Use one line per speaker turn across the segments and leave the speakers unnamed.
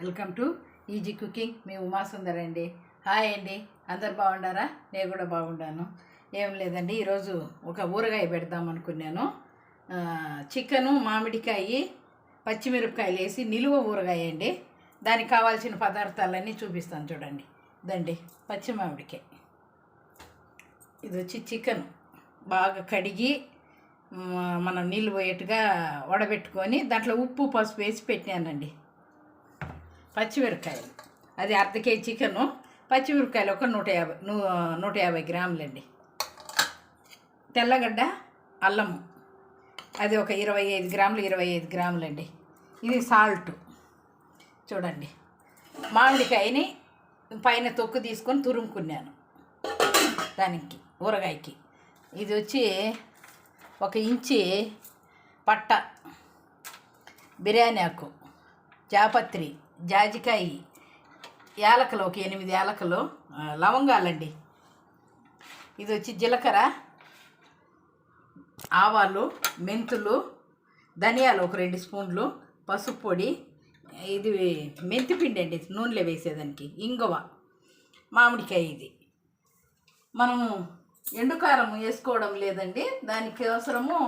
Welcome to easy cooking. మీ ఉమాసుందర్ అండి hi అండి. అందరు బాగుండారా? నేను కూడా బాగుండాను. ఏం లేదండి ఈరోజు ఒక ఊరగాయ పెడదాం అనుకున్నాను. చికెను మామిడికాయ పచ్చిమిరపకాయలు వేసి నిలువ ఊరగాయ అండి. దానికి కావాల్సిన పదార్థాలన్నీ చూపిస్తాను చూడండి. దండి పచ్చి మామిడికాయ. ఇది వచ్చి చికెన్. బాగా కడిగి మనం నీళ్ళు పోయేట్టుగా వడబెట్టుకొని దాంట్లో ఉప్పు పసుపు వేసి పెట్టానండి పచ్చిమిరపకాయలు. అది అర్ధ కేజీ చికెను. పచ్చిమిరపకాయలు ఒక నూట యాభై నూ- నూట యాభై గ్రాములండి. తెల్లగడ్డ అల్లము. అది ఒక ఇరవై ఐదు గ్రాములు ఇరవై ఐదు గ్రాములండి. ఇది సాల్ట్. చూడండి. మామిడికాయని పైన తొక్కు తీసుకొని తురుముకున్నాను దానికి ఊరగాయకి. ఇది వచ్చి ఒక ఇంచి పట్ట బిర్యానీ ఆకు జాపత్రి. జాజికాయ యాలకలు ఒక ఎనిమిది యాలకలు లవంగాలండి. ఇది వచ్చి జీలకర్ర ఆవాలు మెంతులు ధనియాలు ఒక రెండు స్పూన్లు పసుపు పొడి ఇది మెంతిపిండి అండి నూనెలో వేసేదానికి ఇంగువ మామిడికాయ ఇది. మనము ఎండుకారం వేసుకోవడం లేదండి దానికి అవసరము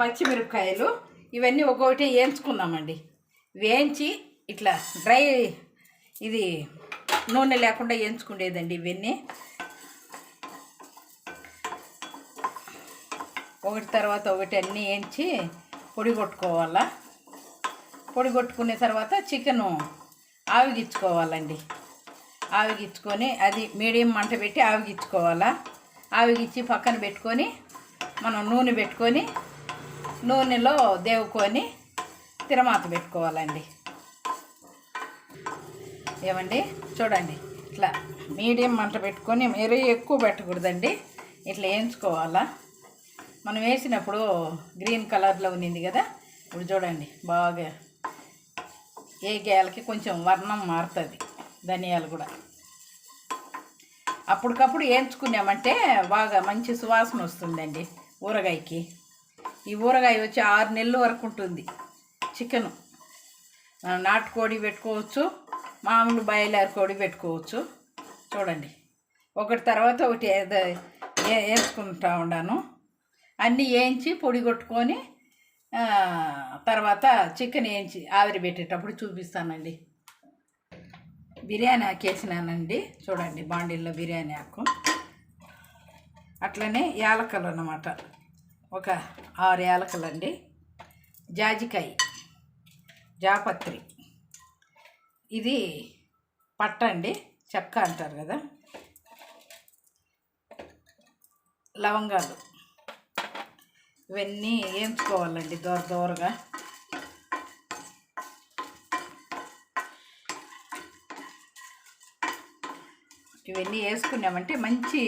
పచ్చిమిరపకాయలు ఇవన్నీ ఒక్కొక్కటి వేయించుకున్నామండి వేయించి ఇట్లా డ్రై ఇది నూనె లేకుండా వేయించుకునేదండి ఇవన్నీ. ఒకటి తర్వాత ఒకటి అన్నీ వేయించి పొడి కొట్టుకోవాలా. పొడి కొట్టుకునే తర్వాత చికెను ఆవిగిచ్చుకోవాలండి. ఆవిగిచ్చుకొని అది మీడియం మంట పెట్టి ఆవిగిచ్చుకోవాలా. ఆవిగిచ్చి పక్కన పెట్టుకొని మనం నూనె పెట్టుకొని నూనెలో దేవుకొని తిరమాత పెట్టుకోవాలండి. ఏమండి? చూడండి. ఇట్లా మీడియం మంట పెట్టుకొని మరీ ఎక్కువ పెట్టకూడదండి. ఇట్లా వేయించుకోవాలా? మనం వేసినప్పుడు గ్రీన్ కలర్లో ఉన్నింది కదా? ఇప్పుడు చూడండి బాగా ఏ గేలకి కొంచెం వర్ణం మారుతుంది ధనియాలు కూడా. అప్పటికప్పుడు వేయించుకున్నామంటే బాగా మంచి సువాసన వస్తుందండి ఊరగాయకి. ఈ ఊరగాయ వచ్చి ఆరు నెలల వరకు ఉంటుంది. చికెను. మనం నాటుకోడి పెట్టుకోవచ్చు మామూలు బాయిలర్ కోడి పెట్టుకోవచ్చు. చూడండి. ఒకటి తర్వాత ఒకటి ఏ- వేసుకుంటా ఉన్నాను అన్నీ వేయించి పొడి కొట్టుకొని తర్వాత చికెన్ వేయించి ఆవిరి పెట్టేటప్పుడు చూపిస్తానండి. బిర్యానీ ఆకు వేసినానండి. చూడండి బాండీల్లో బిర్యానీ ఆకు. అట్లనే యాలకలు అన్నమాట. ఒక ఆరు యాలకలు అండి జాజికాయ. జాపత్రి. ఇది పట్ట అండి చెక్క అంటారు కదా. లవంగాలు. ఇవన్నీ వేయించుకోవాలండి దోర దోరగా. ఇవన్నీ వేసుకున్నామంటే మంచి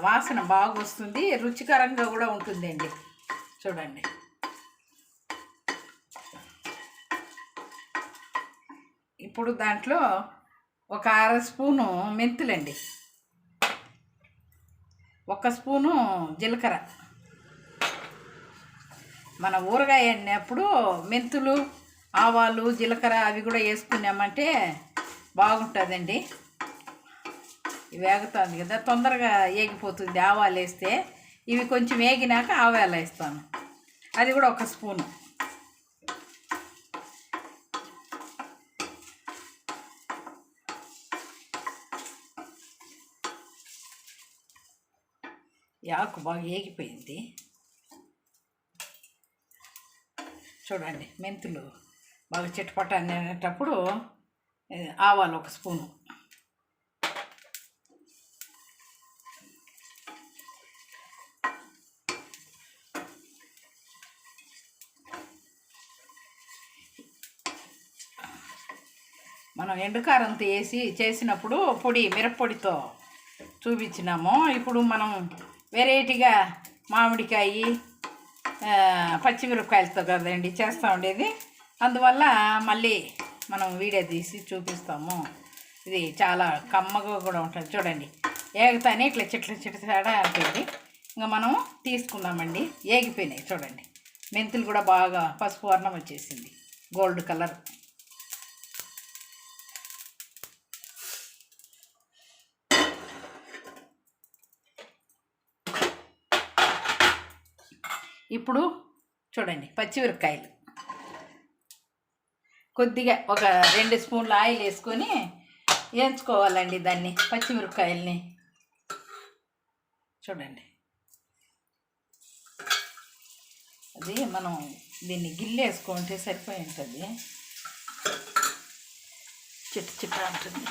వాసన బాగా వస్తుంది రుచికరంగా కూడా ఉంటుందండి. చూడండి. ఇప్పుడు దాంట్లో ఒక అర స్పూను మెంతులండి. ఒక స్పూను జీలకర్ర. మన ఊరగాయ అన్నప్పుడు మెంతులు ఆవాలు జీలకర్ర అవి కూడా వేసుకున్నామంటే బాగుంటుందండి. ఇవి వేగుతుంది కదా తొందరగా ఏగిపోతుంది. ఆవాలు వేస్తే ఇవి కొంచెం వేగినాక ఆవాలు వేస్తాను. అది కూడా ఒక స్పూను. యాకు బాగా ఏగిపోయింది. చూడండి మెంతులు బాగా చిటపట అనేటప్పుడు ఆవాలు ఒక స్పూను. మనం ఎండుకారంతో వేసి చేసినప్పుడు పొడి మిరప్పొడితో చూపించినాము. ఇప్పుడు మనం వెరైటీగా మామిడికాయ పచ్చిమిరపకాయలతో కదండి చేస్తూ ఉండేది. అందువల్ల మళ్ళీ మనం వీడియో తీసి చూపిస్తాము. ఇది చాలా కమ్మగా కూడా ఉంటుంది. చూడండి. ఏగుతానే ఇట్లా చిట్ల చిట్టాడ ఉంటుంది ఇంకా మనం తీసుకుందామండి. ఏగిపోయినాయి చూడండి. మెంతులు కూడా బాగా పసుపు వర్ణం వచ్చేసింది. Gold colour. ఇప్పుడు చూడండి పచ్చిమిరపకాయలు. కొద్దిగా ఒక రెండు స్పూన్ల ఆయిల్ వేసుకొని వేయించుకోవాలండి దాన్ని పచ్చిమిరపకాయల్ని. చూడండి. అది మనం దీన్ని గిల్లేసుకుంటే సరిపోయి ఉంటుంది చిట్ట చిట్ట ఉంటుంది.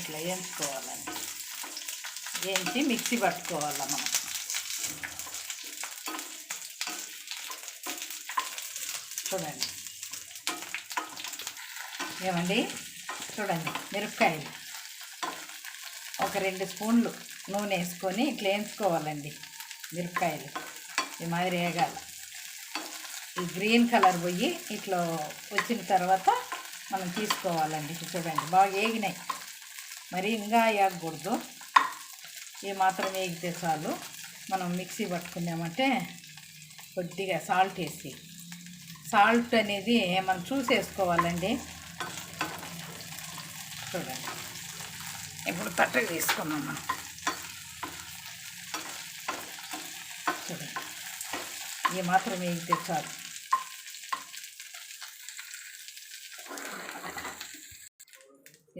ఇట్లా వేయించుకోవాలండి. వేయించి మిక్సీ పట్టుకోవాలా మనం. చూడండి. ఏమండి? చూడండి మిరపకాయలు. ఒక రెండు స్పూన్లు నూనె వేసుకొని ఇట్లా వేయించుకోవాలండి మిరపకాయలు. ఈ మాదిరి వేగాలి ఈ గ్రీన్ కలర్ పోయి ఇట్లా వచ్చిన తర్వాత మనం తీసుకోవాలండి. చూడండి బాగా వేగినాయి. మరి ఇంకా వేగకూడదు ఈ మాత్రం వేగితే చాలు. మనం మిక్సీ పట్టుకున్నామంటే కొద్దిగా సాల్ట్ వేసి సాల్ట్ అనేది మనం చూసేసుకోవాలండి. చూడండి. ఇప్పుడు తట్టకు తీసుకున్నాం మనం. చూడండి. ఇది మాత్రం వేగితే చాలు.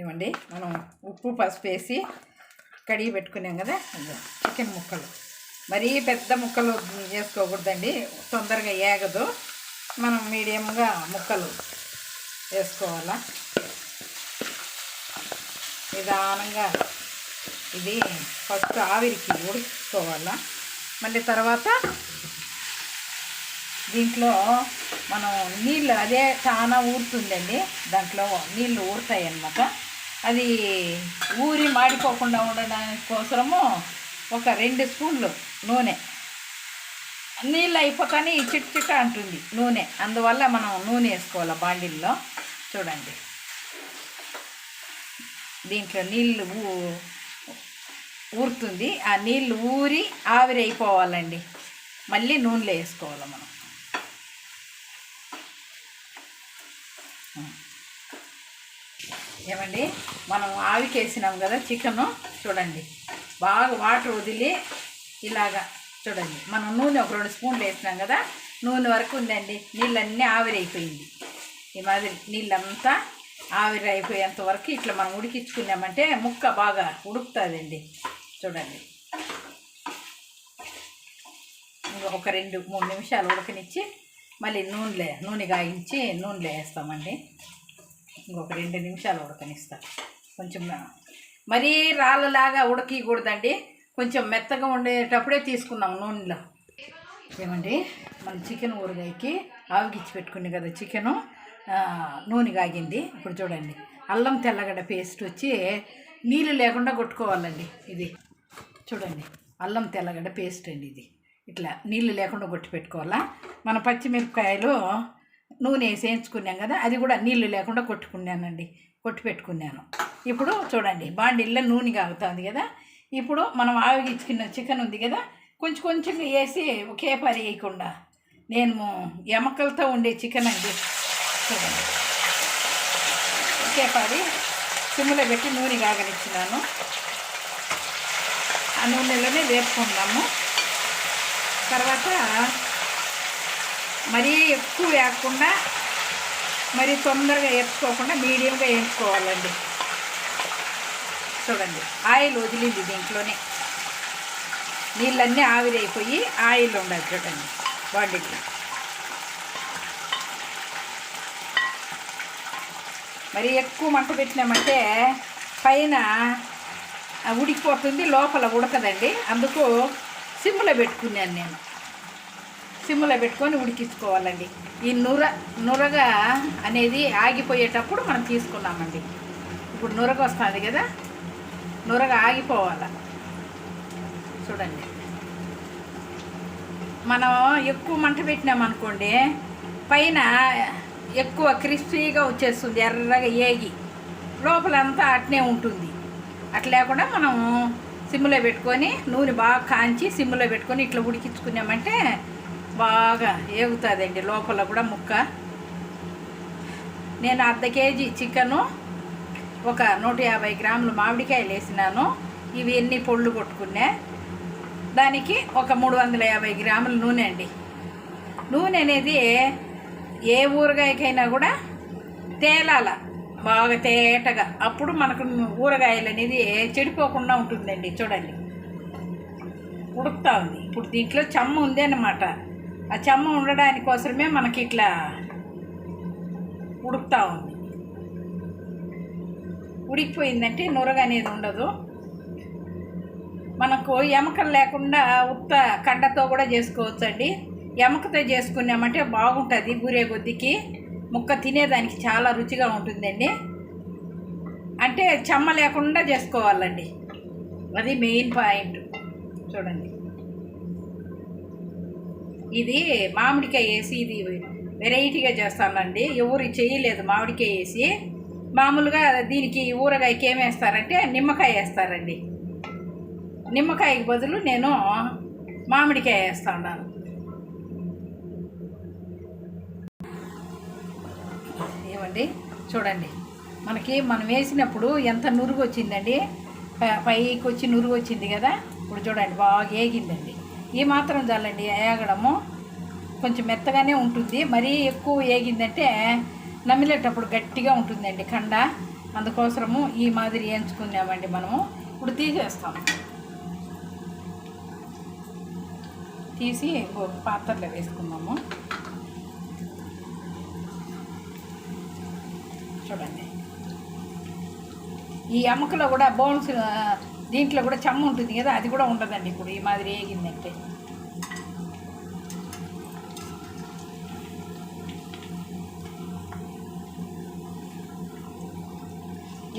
ఏమండి? మనం ఉప్పు పసుపు వేసి కడిగి పెట్టుకున్నాం కదా? చికెన్ ముక్కలు. మరీ పెద్ద ముక్కలు వేసుకోకూడదండి. తొందరగా ఏగదు. మనం మీడియంగా ముక్కలు వేసుకోవాలా? నిదానంగా ఇది ఫస్ట్ ఆవిరికి ఉడుకోవాలా మళ్ళీ తర్వాత దీంట్లో మనం నీళ్ళు అదే చాలా ఊరుతుందండి దాంట్లో నీళ్ళు ఊరుతాయి అన్నమాట అది ఊరి మాడిపోకుండా ఉండడానికి కోసము ఒక రెండు స్పూన్లు నూనె నీళ్ళు అయిపోతానే చిట్ చిట్ట అంటుంది నూనె. అందువల్ల మనం నూనె వేసుకోవాలి బాండిల్లో? చూడండి. దీంట్లో నీళ్ళు ఊ- ఊరుతుంది. ఆ నీళ్ళు ఊరి ఆవిరి అయిపోవాలండి. మళ్ళీ నూనెలో వేసుకోవాలి మనం. ఏమండి? మనం ఆవికేసినాం కదా చికెను. చూడండి. బాగా వాటర్ వదిలి ఇలాగా చూడండి మనం నూనె ఒక రెండు స్పూన్లు వేసినాం కదా నూనె వరకు ఉందండి నీళ్ళన్నీ ఆవిరైపోయింది. ఈ మాదిరి నీళ్ళంతా ఆవిరి అయిపోయేంత వరకు ఇట్లా మనం ఉడికించుకున్నామంటే ముక్క బాగా ఉడుకుతుందండి. చూడండి. ఇంకా ఒక రెండు మూడు నిమిషాలు ఉడకనిచ్చి మళ్ళీ నూనె నూనె గాయించి నూనెలో వేస్తామండి. ఇంకొక రెండు నిమిషాలు ఉడకనిస్తాం. కొంచెం మరీ రాళ్ళలాగా ఉడకకూడదండి కొంచెం మెత్తగా ఉండేటప్పుడే తీసుకున్నాం నూనెలో. ఏమండి? మన చికెన్ ఊరగాయకి ఆవిగిచ్చి పెట్టుకుంది కదా చికెను. నూనె కాగింది. ఇప్పుడు చూడండి. అల్లం తెల్లగడ్డ పేస్ట్ వచ్చి నీళ్ళు లేకుండా కొట్టుకోవాలండి ఇది. చూడండి. అల్లం తెల్లగడ్డ పేస్ట్ అండి ఇది. ఇట్లా నీళ్ళు లేకుండా కొట్టి పెట్టుకోవాలా? మన పచ్చిమిరపకాయలు నూనె వేసేయించుకున్నాం కదా అది కూడా నీళ్ళు లేకుండా కొట్టుకున్నానండి. కొట్టి పెట్టుకున్నాను. ఇప్పుడు చూడండి. బాండిల్లో నూనె కాగుతుంది కదా ఇప్పుడు మనం ఆవిగించుకున్న చికెన్ ఉంది కదా కొంచెం కొంచెం వేసి ఒకే పరి వేయకుండా నేను ఎమకలతో ఉండే చికెన్ అండి. చూడండి. ఒకే పరి సిమ్లో పెట్టి నూనె కాగనిచ్చినాను. ఆ నూనెలోనే వేపుకుందాము. తర్వాత మరీ ఎక్కువ వేయకుండా మరీ తొందరగా వేసుకోకుండా మీడియంగా వేసుకోవాలండి చూడండి. ఆయిల్ వదిలింది దీంట్లోనే. నీళ్ళన్నీ ఆవిరైపోయి ఆయిల్ ఉండాలి చూడండి బాడీకి. మరి ఎక్కువ మంట పెట్టినామంటే పైన ఉడికిపోతుంది లోపల ఉడకదండి. అందుకు సిమ్లో పెట్టుకున్నాను నేను. సిమ్లో పెట్టుకొని ఉడికించుకోవాలండి. ఈ నుర నురగా అనేది ఆగిపోయేటప్పుడు మనం తీసుకున్నామండి. ఇప్పుడు నురగ వస్తుంది కదా నురగ ఆగిపోవాలి. చూడండి. మనం ఎక్కువ మంట పెట్టినామనుకోండి పైన ఎక్కువ క్రిస్పీగా వచ్చేస్తుంది ఎర్రగా ఏగి. లోపలంతా అట్నే ఉంటుంది. అట్లా లేకుండా మనం సిమ్లో పెట్టుకొని నూనె బాగా కాంచి సిమ్లో పెట్టుకొని ఇట్లా ఉడికించుకున్నామంటే బాగా ఏగుతుందండి లోపల కూడా ముక్క. నేను అర్ధ కేజీ చికెను ఒక నూట యాభై గ్రాములు మామిడికాయలు వేసినాను. ఇవి ఎన్ని పొళ్ళు కొట్టుకున్నా దానికి ఒక మూడు వందల యాభై గ్రాముల నూనె అండి. నూనె అనేది ఏ ఊరగాయకైనా కూడా తేలాల బాగా తేటగా. అప్పుడు మనకు ఊరగాయలు అనేది చెడిపోకుండా ఉంటుందండి చూడండి. ఉడుకుతా ఉంది. ఇప్పుడు దీంట్లో చెమ్మ ఉంది అన్నమాట. ఆ చెమ్మ ఉండడానికి కోసమే మనకి ఇట్లా ఉడుకుతా ఉంది. ఉడికిపోయిందంటే నురగ అనేది ఉండదు. మనకు ఎమకలు లేకుండా ఉత్త కండతో కూడా చేసుకోవచ్చు అండి ఎముకతో చేసుకున్నామంటే బాగుంటుంది బూరే కొద్దికి. ముక్క తినేదానికి చాలా రుచిగా ఉంటుందండి. అంటే చెమ్మ లేకుండా చేసుకోవాలండి. అది మెయిన్ పాయింట్. చూడండి. ఇది మామిడికాయ వేసి ఇది వెరైటీగా చేస్తానండి. ఎవరు చేయలేదు మామిడికాయ వేసి. మామూలుగా దీనికి ఊరగాయకి ఏం వేస్తారంటే నిమ్మకాయ వేస్తారండి. నిమ్మకాయకి బదులు నేను మామిడికాయ వేస్తా ఉన్నాను. ఏమండి? చూడండి. మనకి మనం వేసినప్పుడు ఎంత నురుగు వచ్చిందండి పైకి వచ్చి నురుగు వచ్చింది కదా? ఇప్పుడు చూడండి బాగా ఏగిందండి. ఈ మాత్రం చాలండి ఏగడము కొంచెం మెత్తగానే ఉంటుంది. మరీ ఎక్కువ ఏగిందంటే నమిలేటప్పుడు గట్టిగా ఉంటుందండి కండ. అందుకోసము ఈ మాదిరి వేయించుకున్నామండి మనము. ఇప్పుడు తీసేస్తాం తీసి పాత్రలో వేసుకున్నాము చూడండి. ఈ అమ్మకలో కూడా బోన్స్ దీంట్లో కూడా చెమ్మ ఉంటుంది కదా అది కూడా ఉండదండి ఇప్పుడు ఈ మాదిరి వేగిందంటే.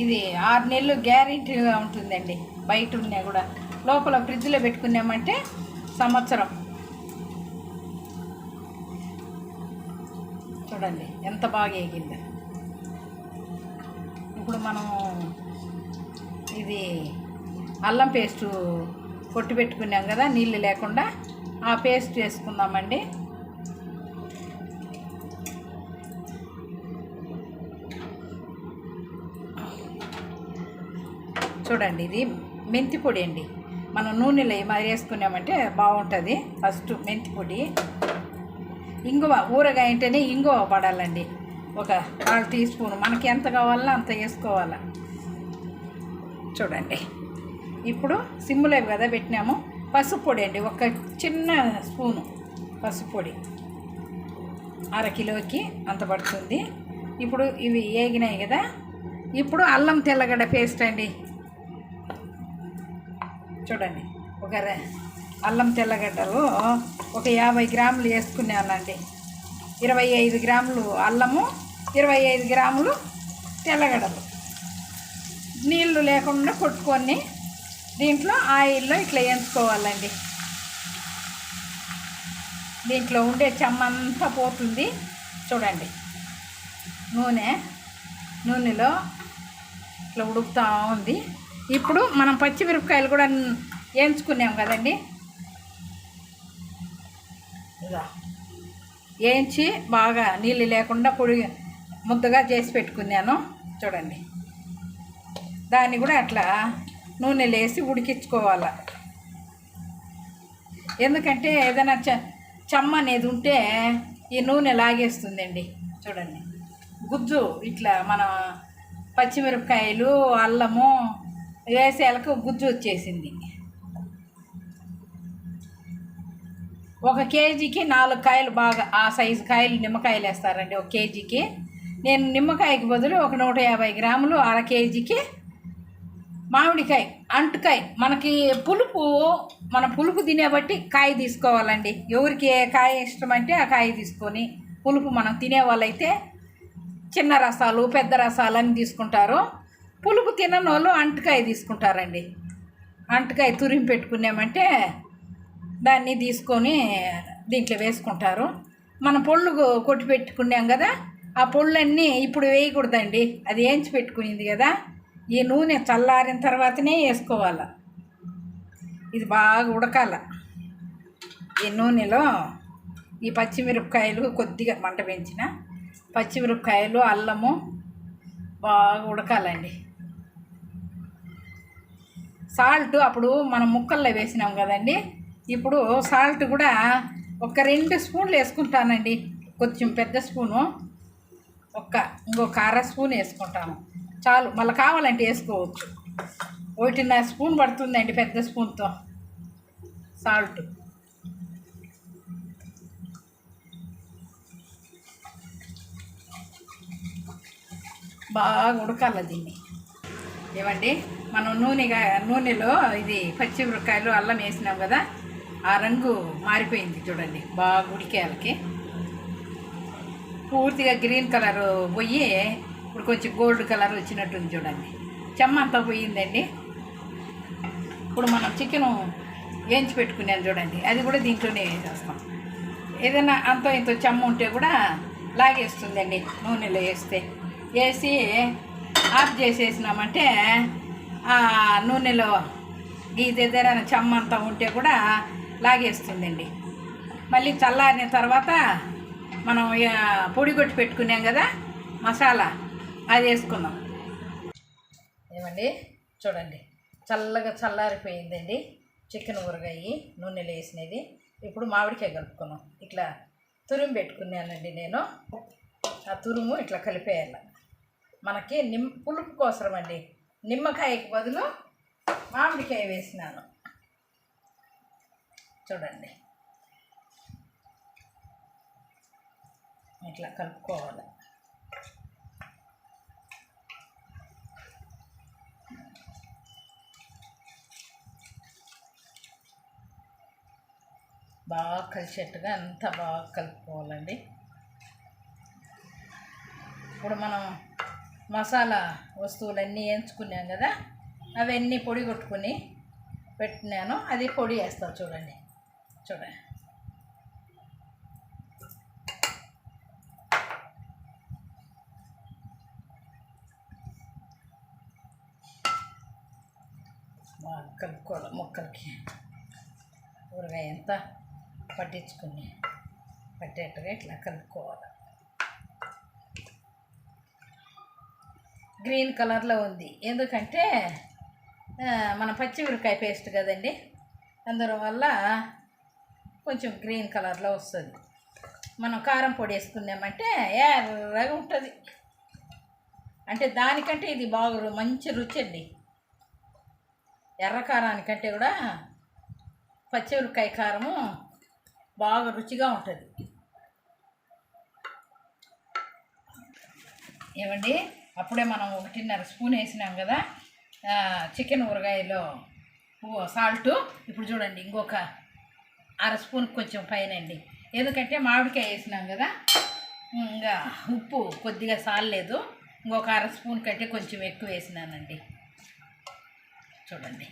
ఇది ఆరు నెలలు గ్యారెంటీగా ఉంటుందండి. బయట ఉన్నా కూడా. లోపల ఫ్రిడ్జ్లో పెట్టుకున్నామంటే సంవత్సరం. చూడండి ఎంత బాగా వేగిందో ఇప్పుడు మనం ఇది అల్లం పేస్టు కొట్టి పెట్టుకున్నాం కదా నీళ్ళు లేకుండా. ఆ పేస్ట్ వేసుకుందామండి. చూడండి ఇది మెంతి పొడి అండి. మనం నూనెలో వేసుకున్నామంటే బాగుంటుంది. ఫస్ట్ మెంతి పొడి. ఇంగువ ఊరగాయ అంటేనే ఇంగువ పడాలండి. ఒక కాల్ టీ స్పూన్. మనకి ఎంత కావాలో అంత వేసుకోవాలి. చూడండి. ఇప్పుడు సిమ్లో కదా పెట్టినాము. పసుపు పొడి అండి. ఒక చిన్న స్పూను పసుపు పొడి. అర కిలోకి అంత పడుతుంది. ఇప్పుడు ఇవి ఏగినాయి కదా. ఇప్పుడు అల్లం తెల్లగడ్డ పేస్ట్ అండి. చూడండి. ఒక అల్లం తెల్లగడ్డలు ఒక యాభై గ్రాములు వేసుకున్నానండి. ఇరవై ఐదు గ్రాములు అల్లము ఇరవై ఐదు గ్రాములు తెల్లగడ్డలు. నీళ్ళు లేకుండా కొట్టుకొని దీంట్లో ఆయిల్లో ఇట్లా వేయించుకోవాలండి. దీంట్లో ఉండే చెమ్మంతా పోతుంది. చూడండి. నూనె నూనెలో ఇట్లా ఉడుకుతూ ఉంది. ఇప్పుడు మనం పచ్చిమిరపకాయలు కూడా వేయించుకున్నాం కదండి. ఇలా వేయించి బాగా నీళ్ళు లేకుండా పొడి ముద్దగా చేసి పెట్టుకున్నాను. చూడండి. దాన్ని కూడా అట్లా నూనెలో వేసి ఉడికించుకోవాలి. ఎందుకంటే ఏదైనా చ చెమ్మ అనేది ఉంటే ఈ నూనె లాగేస్తుందండి. చూడండి. గుజ్జు ఇట్లా మన పచ్చిమిరపకాయలు అల్లము వేసేలకు గుజ్జు వచ్చేసింది. ఒక కేజీకి నాలుగు కాయలు బాగా ఆ సైజు కాయలు నిమ్మకాయలు వేస్తారండి ఒక కేజీకి. నేను నిమ్మకాయకి బదులు ఒక నూట యాభై గ్రాములు అర కేజీకి మామిడికాయ అంటుకాయ. మనకి పులుపు మన పులుపు తినే బట్టి కాయ తీసుకోవాలండి. ఎవరికి ఏ కాయ ఇష్టం అంటే ఆ కాయ తీసుకొని పులుపు మనం తినే వాళ్ళైతే చిన్న రసాలు పెద్ద రసాలు అని తీసుకుంటారు. పులుపు తినని వాళ్ళు అంటకాయ తీసుకుంటారండి. అంటకాయ తురిమి పెట్టుకున్నామంటే దాన్ని తీసుకొని దీంట్లో వేసుకుంటారు. మన పొళ్ళు కొట్టి పెట్టుకున్నాం కదా ఆ పొళ్ళన్నీ ఇప్పుడు వేయకూడదండి. అది ఏంచి పెట్టుకునింది కదా ఈ నూనె చల్లారిన తర్వాతనే వేసుకోవాలి. ఇది బాగా ఉడకాల. ఈ నూనెలో ఈ పచ్చిమిరపకాయలు కొద్దిగా మంట పెంచిన పచ్చిమిరపకాయలు అల్లము బాగా ఉడకాలండి. సాల్ట్ అప్పుడు మనం ముక్కల్లో వేసినాం కదండి. ఇప్పుడు సాల్ట్ కూడా ఒక రెండు స్పూన్లు వేసుకుంటానండి. కొంచెం పెద్ద స్పూను. ఒక్క ఇంకొక అర స్పూన్ వేసుకుంటాను. చాలు మళ్ళీ కావాలంటే వేసుకోవచ్చు. ఒకటిన్నర స్పూన్ పడుతుందండి పెద్ద స్పూన్తో. సాల్ట్. బాగా ఉడకాల దీన్ని. ఏమండి? మనం నూనెగా నూనెలో ఇది పచ్చిమిరపకాయలు అల్లం వేసినాం కదా ఆ రంగు మారిపోయింది చూడండి బాగా ఉడికేయాలకి పూర్తిగా గ్రీన్ కలర్ పోయి ఇప్పుడు కొంచెం గోల్డ్ కలర్ వచ్చినట్టుంది చూడండి. చెమ్మ అంతా పోయిందండి. ఇప్పుడు మనం చికెను వేయించి పెట్టుకున్నాను చూడండి అది కూడా దీంట్లోనే వేసేస్తాం. ఏదైనా అంత ఇంత చెమ్మ ఉంటే కూడా లాగేస్తుందండి నూనెలో వేస్తే. వేసి ఆఫ్ చేసేసినామంటే ఆ నూనెలో ఇది ఏదైనా ఉంటే కూడా లాగేస్తుందండి. మళ్ళీ చల్లారిన తర్వాత మనం పొడి కొట్టి పెట్టుకున్నాం కదా మసాలా అది వేసుకుందాం. ఏమండి? చూడండి. చల్లగా చల్లారిపోయిందండి. చికెన్ ఊరగాయి నూనెలో వేసినది. ఇప్పుడు మామిడికాయ కలుపుకున్నాం. ఇట్లా తురుము పెట్టుకున్నానండి నేను. ఆ తురుము ఇట్లా కలిపేయాలి. మనకి నిమ్ పులుపు కోసరం అండి నిమ్మకాయకి బదులు మామిడికాయ వేసినాను. చూడండి. ఇట్లా కలుపుకోవాలి. బాగా కలిసేట్టుగా అంతా బాగా కలుపుకోవాలండి. ఇప్పుడు మనం మసాలా వస్తువులన్నీ వేయించుకున్నాం కదా అవన్నీ పొడి కొట్టుకుని పెట్టినాను. అది పొడి వేస్తాను చూడండి. చూడండి బాగా కలుపుకోవాలి మొక్కలకి. ఊరగాయ అంతా పట్టించుకుని పట్టేట్టుగా ఇట్లా కలుపుకోవాలి. గ్రీన్ కలర్లో ఉంది. ఎందుకంటే మన పచ్చిమిరకాయ పేస్ట్ కదండి. వల్ల కొంచెం గ్రీన్ కలర్లో వస్తుంది. మనం కారం పొడి వేసుకున్నామంటే ఎర్రగా ఉంటుంది. అంటే దానికంటే ఇది బాగా మంచి రుచి అండి. ఎర్ర కారానికంటే కూడా పచ్చిమిరకాయ కారము బాగా రుచిగా ఉంటుంది. ఏమండి? అప్పుడే మనం ఒకటిన్నర స్పూన్ వేసినాం కదా చికెన్ ఊరగాయలో సాల్ట్. ఇప్పుడు చూడండి ఇంకొక అర స్పూన్ కొంచెం పైన అండి ఎందుకంటే మామిడికాయ వేసినాం కదా ఇంకా ఉప్పు కొద్దిగా సాలలేదు ఇంకొక అర స్పూన్ కంటే కొంచెం ఎక్కువ వేసినానండి. చూడండి.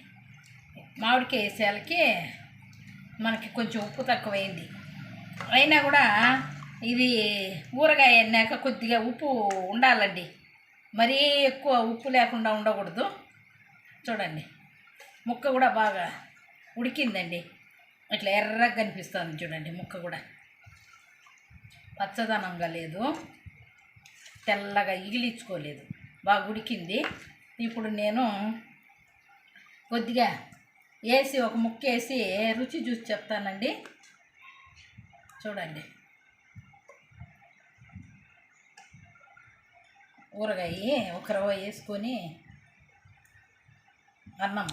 మామిడికాయ వేసేయాలకి మనకి కొంచెం ఉప్పు తక్కువైంది. అయినా కూడా ఇది ఊరగాయ అన్నాక కొద్దిగా ఉప్పు ఉండాలండి. మరీ ఎక్కువ ఉప్పు లేకుండా ఉండకూడదు. చూడండి. ముక్క కూడా బాగా ఉడికిందండి. ఇట్లా ఎర్రగా కనిపిస్తుంది చూడండి ముక్క కూడా. పచ్చదనంగా లేదు. తెల్లగా ఇగిలించుకోలేదు. బాగా ఉడికింది. ఇప్పుడు నేను కొద్దిగా వేసి ఒక ముక్క వేసి రుచి చూసి చెప్తానండి. చూడండి. ఊరగాయ ఒక రవ్వ వేసుకొని అన్నం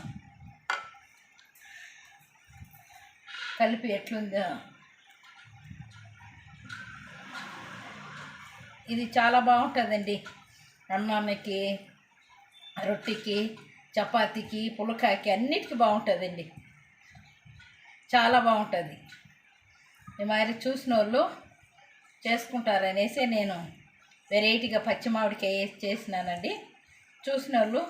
కలిపి ఎట్లుందో. ఇది చాలా బాగుంటుందండి. అన్నానికి రొట్టెకి చపాతీకి పులకాకి అన్నిటికీ బాగుంటుందండి. చాలా బాగుంటుంది. ఈ మరి చూసిన వాళ్ళు చేసుకుంటారనేసి నేను వెరైటీగా పచ్చి మామిడికాయ వేసి చేసినానండి. చూసిన వాళ్ళు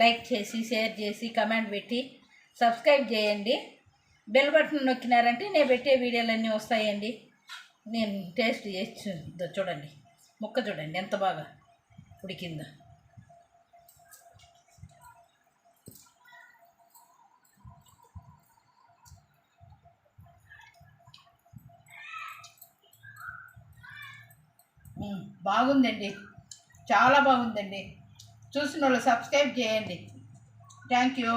లైక్ చేసి షేర్ చేసి కమెంట్ పెట్టి సబ్స్క్రైబ్ చేయండి. బెల్ బటన్ నొక్కినారంటే నేను పెట్టే వీడియోలన్నీ వస్తాయండి. నేను టేస్ట్ చేసి చూడండి. ముక్క చూడండి ఎంత బాగా ఉడికిందో. బాగుందండి. చాలా బాగుందండి. చూసిన వాళ్ళు సబ్స్క్రైబ్ చేయండి. Thank you.